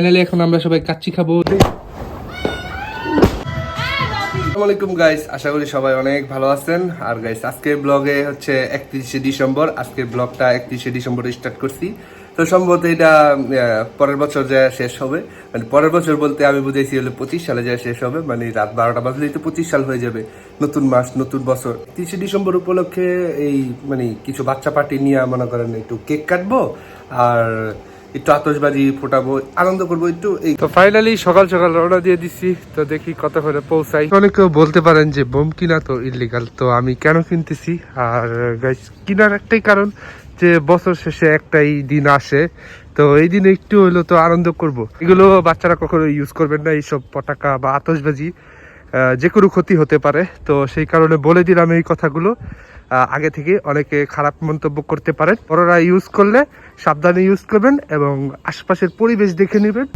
Finally এখন আমরা সবাই কাচ্চি খাব। গাইস আশা করি সবাই অনেক ভালো আছেন। আর গাইস আজকের ব্লগে হচ্ছে একত্রিশে ডিসেম্বর। আজকের ব্লগটা একত্রিশে স্টার্ট করছি। তো সম্ভবত এটা পরের বছর যা শেষ হবে। মানে পরের বছর বলতে আমি বুঝেছি হলো পঁচিশ সালে যা শেষ হবে। মানে রাত বারোটা বাজলেই তো পঁচিশ সাল হয়ে যাবে নতুন মাস, নতুন বছর। তিরিশে ডিসেম্বর উপলক্ষে এই মানে কিছু বাচ্চা পার্টি নিয়ে মনে করেন একটু কেক কাটবো। আর একটু আতসবাজি ফোটাবো, আনন্দ করব, একটু এই। তো ফাইনালি সকাল সকাল রওনা দিয়ে দিচ্ছি তো দেখি কত করে পৌঁছাই। অনেকেও বলতে পারেন যে বোম কিনা তো ইলিগাল তো আমি কেন কিনতেছি? আর কিনার একটাই কারণ যে বছর শেষে একটাই দিন আসে, তো এই দিনে একটু হইল তো আনন্দ করব। এগুলো বাচ্চারা কখনো ইউজ করবেন না, এইসব পটাকা বা আতসবাজি যে কোনো ক্ষতি হতে পারে, তো সেই কারণে বলে দিলাম এই কথাগুলো। আগে থেকে অনেকে খারাপ মন্তব্য করতে পারেন। বড়রা ইউজ করলে সাবধানে ইউজ করবেন এবং আশপাশের পরিবেশ দেখে নেবেন।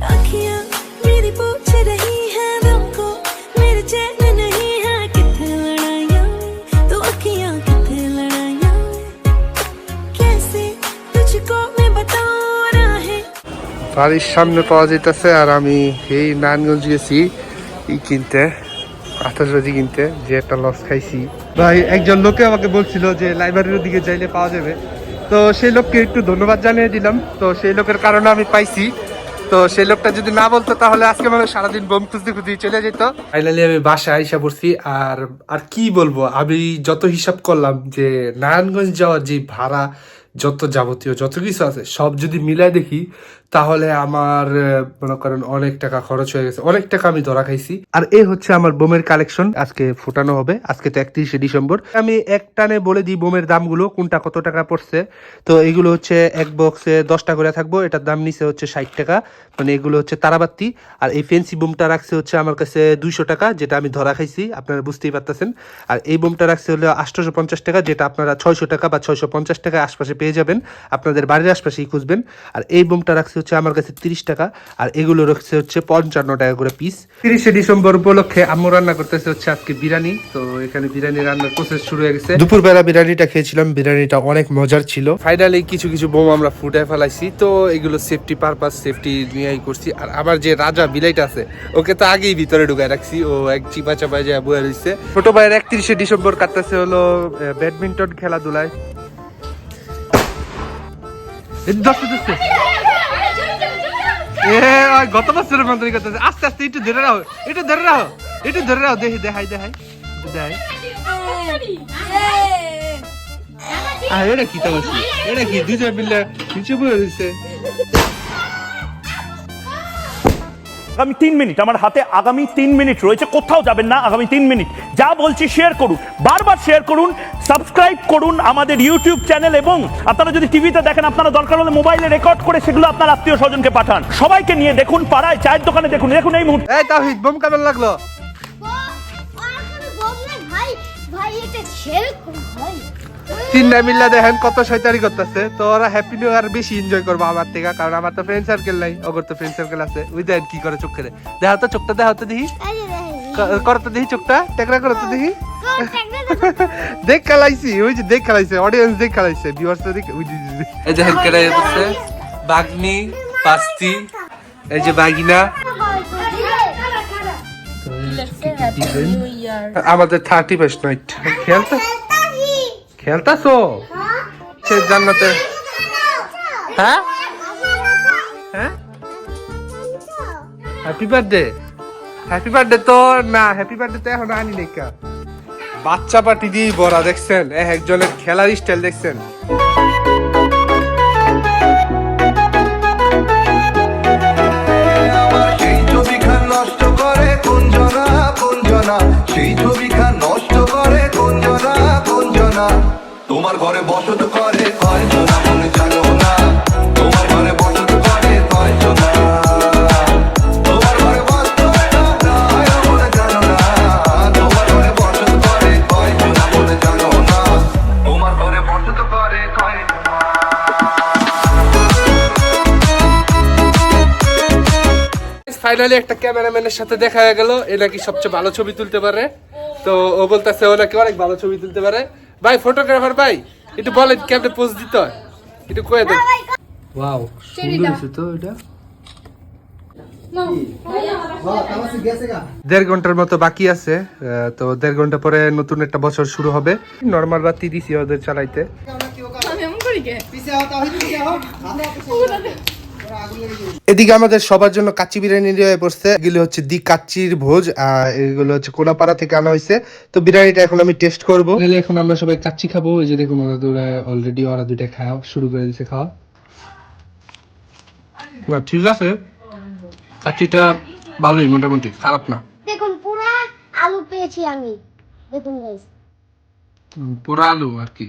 বাড়ির সামনে পাওয়া যেতেছে আর আমি এই নারায়ণগঞ্জ গেছি ই কিনতে বাজি কিনতে যে একটা লস খাইছি। ভাই, একজন লোকে আমাকে বলছিল যে লাইব্রেরির দিকে যাইলে পাওয়া যাবে। তো সেই লোককে একটু ধন্যবাদ জানিয়ে দিলাম। তো সেই লোকের কারণে আমি পাইছি। তো সেই লোকটা যদি না বলতো, তাহলে আজকে মানে সারাদিন বোম খুঁজতে খুঁজতে চলে যেত। ফাইনালি আমি বাসায় আইসা পড়ছি। আর আর কি বলব, আমি যত হিসাব করলাম যে নারায়ণগঞ্জ যাওয়ার যে ভাড়া, যত যাবতীয় যত কিছু আছে, সব যদি মিলাই দেখি তাহলে আমার মনে করেন অনেক টাকা খরচ হয়ে গেছে। অনেক টাকা আমি ধরা খাইছি। আর এ হচ্ছে আমার বোমের কালেকশন আজকে ফুটানো হবে। আজকে তো একত্রিশে ডিসেম্বর। আমি এক টানে বলে দিই বোমের দামগুলো, কোনটা কত টাকা পড়ছে। তো এগুলো হচ্ছে এক বক্সে দশটা করে থাকব। এটার দাম নিচে হচ্ছে ষাট টাকা। মানে এগুলো হচ্ছে তারাবাতি। আর এই ফেন্সি বোমটা রাখছে হচ্ছে আমার কাছে দুইশো টাকা, যেটা আমি ধরা খাইছি। আপনারা বুঝতেই পারতেছেন। আর এই বোমটা রাখছে হলো আটশোশো পঞ্চাশ টাকা, যেটা আপনারা ছয়শো টাকা বা ছয়শো পঞ্চাশ টাকা আশপাশে পেয়ে যাবেন। আপনাদের বাড়ির আশপাশেই খুঁজবেন। আর এই বোমটা রাখছে হচ্ছে আমার কাছে তিরিশ টাকা আর এগুলো রাখছে হচ্ছে পঞ্চান্ন টাকা করে পিস তিরিশে ডিসেম্বর উপলক্ষে আম্মু রান্না করতেছে হচ্ছে আজকে বিরিয়ানি। তো এখানে বিরিয়ানি রান্নার প্রসেস শুরু হয়ে গেছে। দুপুরবেলা বিরিয়ানিটা খেয়েছিলাম বিরিয়ানিটা অনেক মজার ছিল। ফাইনালি কিছু কিছু বোম আমরা ফুটায় ফেলাইছি তো এগুলো সেফটি পারপাস সেফটি নিয়েই করছি। আর আমার যে রাজা বিলাইটা আছে ওকে তো আগেই ভিতরে ঢুকায় রাখছি ও এক চিপা চাপায় যায় বয়ে রয়েছে ছোট ভাইয়ের একত্রিশে ডিসেম্বর কাটতেছে হলো ব্যাডমিন্টন খেলাধুলায়। দশটা দশটা এ গত বছরের মন্ত্রী করতেছে। আস্তে আস্তে, একটু ধরে রাখো, একটু ধরে রাখো, একটু ধরে রাখো, দেখি, দেখাই দেখাই দেখাই। আহ, এটা কি তামাশি? কি? দুজন মিলে আগামী তিন মিনিট, আমার হাতে আগামী তিন মিনিট রয়েছে। কোথাও যাবেন না, আগামী তিন মিনিট। যা বলছি শেয়ার করুন, বারবার শেয়ার করুন সাবস্ক্রাইব করুন আমাদের ইউটিউব চ্যানেল এবং আপনারা যদি টিভিতে দেখেন আপনারা দরকার হলে মোবাইলে রেকর্ড করে সেগুলো আপনার আত্মীয় স্বজনকে পাঠান। সবাইকে নিয়ে দেখুন পাড়ায় চায়ের দোকানে দেখুন দেখুন এই মুহূর্তে। এই তাহিদ বোম কেমন লাগল? ভাই ভাই এটা ছেড়ে ভাই। তিনটা মিল্লা দেখেন কত শয়তানি করতেছে। তো ওরা হ্যাপি নিউ ইয়ার বেশি এনজয় করব আমার থেকে কারণ আমার তো ফ্রেন্ড সার্কেল নাই ওগর তো ফ্রেন্ড সার্কেল আছে। ওই দেখেন কি করে চোখে দেখা তো চোখটা দেখা তো দেখি। এই যে ক- করো তো দেখি চোখটা টেকরা করো তো দেখি। দেখ খেলাইছি, ওই যে দেখ খেলাইছে অডিয়েন্স দেখ খেলাইছে ভিউয়ার্স দেখ ওই যে এই দেখেন কেটে যাচ্ছে, বাগনি পাস্তি এই যে বাগিনা। আমাদের থার্টি ফার্স্ট নাইট খেলতে খেলতাছো? সে জান্নাতে হ্যাঁ? হ্যাঁ? হ্যাপি বার্থডে হ্যাপি বার্থডে তো না হ্যাপি বার্থডে তো এখন আনি লেখা বাচ্চা পাটি দিয়ে বড়া, দেখছেন? এক একজনের খেলার স্টাইল দেখছেন? তোমার ঘরে বসত করে কয়জনা? ফাইনালি একটা ক্যামেরাম্যানের সাথে দেখা হয়ে গেল। এ নাকি সবচেয়ে ভালো ছবি তুলতে পারে। তো ও বলতেছে ও নাকি অনেক ভালো ছবি তুলতে পারে। ভাই ফটোগ্রাফার ভাই একটু বলেন কেমনে পোজ দিতে হয়? একটু কয়ে দেন। ওয়াও সুন্দর হয়েছে তো এটা। দেড় ঘণ্টার মতো বাকি আছে। আহ, তো দেড় ঘণ্টা পরে নতুন একটা বছর শুরু হবে। নর্মাল বাতি দিছি ওদের চালাইতে। এদিকে আমাদের সবার জন্য কাচ্চি বিরিয়ানি হয়ে পড়ছে। এগুলো হচ্ছে দি কাচ্চির ভোজ আর এগুলো হচ্ছে কোলাপাড়া থেকে আনা হয়েছে। তো বিরিয়ানিটা এখন আমি টেস্ট করব। এখন আমরা সবাই কাচ্চি খাব। এই যে দেখুন ওরা অলরেডি ওরা দুইটা খাওয়া শুরু করে দিছে খাওয়া। না, ঠিক আছে। কাচ্চিটা ভালোই মোটামুটি খারাপ না। দেখুন পুরা আলু পেয়েছি আমি। দেখুন গাইস পোড়া আলু আর কি।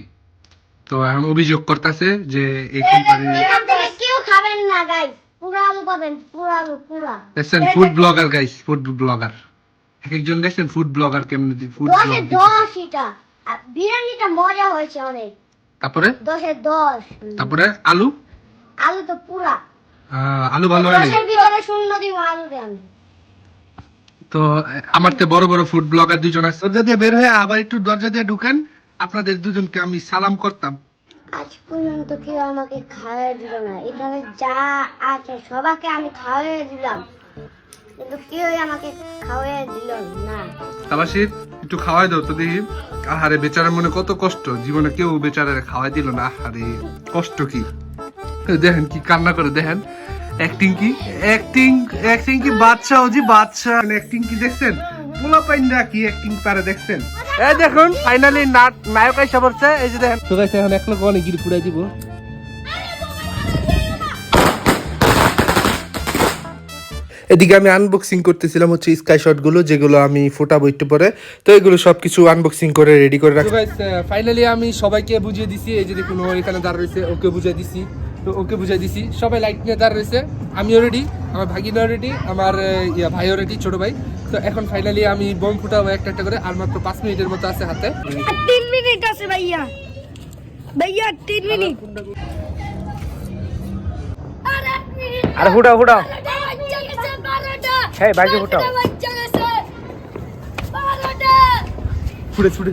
তো এখন অভিযোগ করতেছে যে এই কোম্পানির এখান থেকে কেউ খাবেন না গাইস পুরা আলু পাবেন পুরা আলু পুরা। দেখছেন food blogger guys food blogger এক একজন দেখছেন ফুড ব্লগার কেমন ফুড দশে ব্লগ এটা বিরিয়ানিটা মজা হয়েছে অনেক। তারপরে? দশে দশ। তারপরে আলু? আলু তো পুরা। আলু ভালো হয়নি? দশের ভিতরে শূন্য দিব আলুতে আমি। তো আমার তো বড় বড় ফুড ব্লগার দুজন আছে। দরজা দিয়ে বের হয়ে আবার একটু দরজা দিয়ে ঢুকেন। আপনাদের দুজনকে আমি সালাম করতাম। আজ পর্যন্ত কেউ আমাকে খাওয়াই দিল না। এখানে যা আছে সবাইকে আমি খাওয়াই দিলাম। কিন্তু কেউই আমাকে খাওয়াই দিল না। তাবাসির একটু খাওয়াই দাও তো দেখি। আহারে, বেচারা মনে কত কষ্ট। জীবনে কেউ বেচারারে খাওয়াই দিল না। আহারে, কষ্ট কি? দেখেন কি কান্না করে, দেখেন। অ্যাক্টিং কি অ্যাক্টিং অ্যাক্টিং কি বাচ্চা ওজি বাচ্চা অ্যাক্টিং কি দেখছেন? পোলা পাইন্ডা কি অ্যাক্টিং পারে দেখছেন? এই দেখুন ফাইনালি নায়ক আইসা পড়ছে এই যে দেখেন। তো গাইস এখন এক লোক অনেক গিরি পুরাই দিব। এদিকে আমি আনবক্সিং করতেছিলাম হচ্ছে স্কাই শটগুলো যেগুলো আমি ফোটাবো একটু পরে। তো এগুলো সবকিছু আনবক্সিং করে রেডি করে রাখছি ফাইনালি আমি সবাইকে বুঝিয়ে দিছি এই যে দেখুন এখানে দাঁড় রয়েছে ওকে বুঝিয়ে দিছি। তো ওকে বুঝাই দিছি। সবাই লাইট নিয়ে দাঁড় রয়েছে। আমিও রেডি আমার ভাগিনা রেডি আমার ইয়া ভাইও রেডি ছোট ভাই। তো এখন ফাইনালি আমি বোম ফুটাবো একটা একটা করে আর মাত্র পাঁচ মিনিটের মতো আছে হাতে। তিন মিনিট আছে ভাইয়া। ভাইয়া তিন মিনিট। আর ফুটাও ফুটাও। হ্যাঁ ভাইকে ফুটাও। ফুটে ফুটে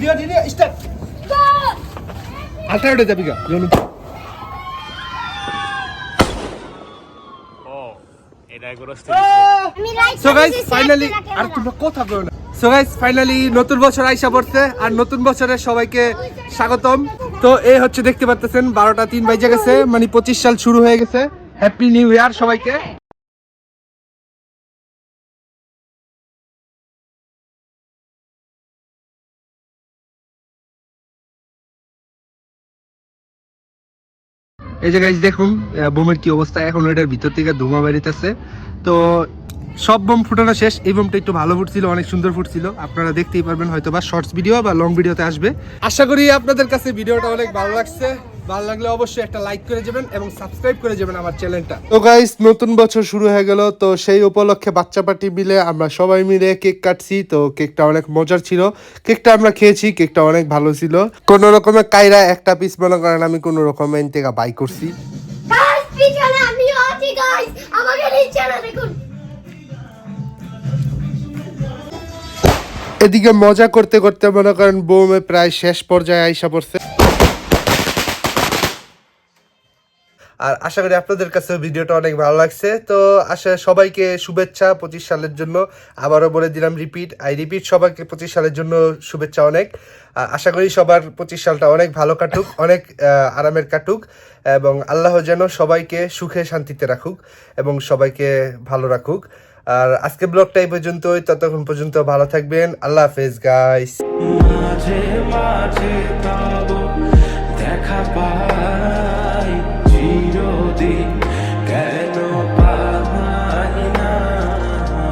ভিডিও ভিডিও স্টার্ট আলটা উঠে যাবি গা জনু সো গাইস ফাইনালি আর তোমরা কথা বলো না। সো গাইস ফাইনালি নতুন বছর আইসা পড়ছে আর নতুন বছরে সবাইকে স্বাগতম। তো এই হচ্ছে দেখতে পাচ্ছেন বারোটা তিন বাজে গেছে মানে পঁচিশ সাল শুরু হয়ে গেছে। হ্যাপি নিউ ইয়ার সবাইকে। এই যে গাইজ দেখুন বোমের কি অবস্থা। এখন এটার ভিতর থেকে ধোঁয়া বেরিতেছে। তো সব বোম ফুটানো শেষ। এই বোমটা একটু ভালো ফুটছিল, অনেক সুন্দর ফুটছিল। আপনারা দেখতেই পারবেন হয়তো বা শর্টস ভিডিও বা লং ভিডিওতে আসবে। আশা করি আপনাদের কাছে ভিডিওটা অনেক ভালো লাগছে। ভালো লাগলে অবশ্যই একটা লাইক করে যাবেন এবং সাবস্ক্রাইব করে যাবেন আমার চ্যানেলটা তো গাইস নতুন বছর শুরু হয়ে গেল তো সেই উপলক্ষে বাচ্চা পার্টি মিলে আমরা সবাই মিলে কেক কাটছি। তো কেকটা অনেক মজার ছিল। কেকটা আমরা খেয়েছি কেকটা অনেক ভালো ছিল। কোন রকমের কাইরা একটা পিস মনে করেন আমি কোন রকমের থেকে বাই করছি। এদিকে মজা করতে করতে মনে করেন বোমে প্রায় শেষ পর্যায়ে আইসা পড়ছে। আর আশা করি আপনাদের কাছে ভিডিওটা অনেক ভালো লাগছে। তো আশা সবাইকে শুভেচ্ছা পঁচিশ সালের জন্য। আবারও বলে দিলাম রিপিট আই রিপিট সবাইকে পঁচিশ সালের জন্য শুভেচ্ছা অনেক। আশা করি সবার পঁচিশ সালটা অনেক ভালো কাটুক, অনেক আরামের কাটুক এবং আল্লাহ যেন সবাইকে সুখে শান্তিতে রাখুক এবং সবাইকে ভালো রাখুক। আর আজকে ব্লগটা এই পর্যন্তই, ততক্ষণ পর্যন্ত ভালো থাকবেন। আল্লাহ হাফেজ গাইস দেখা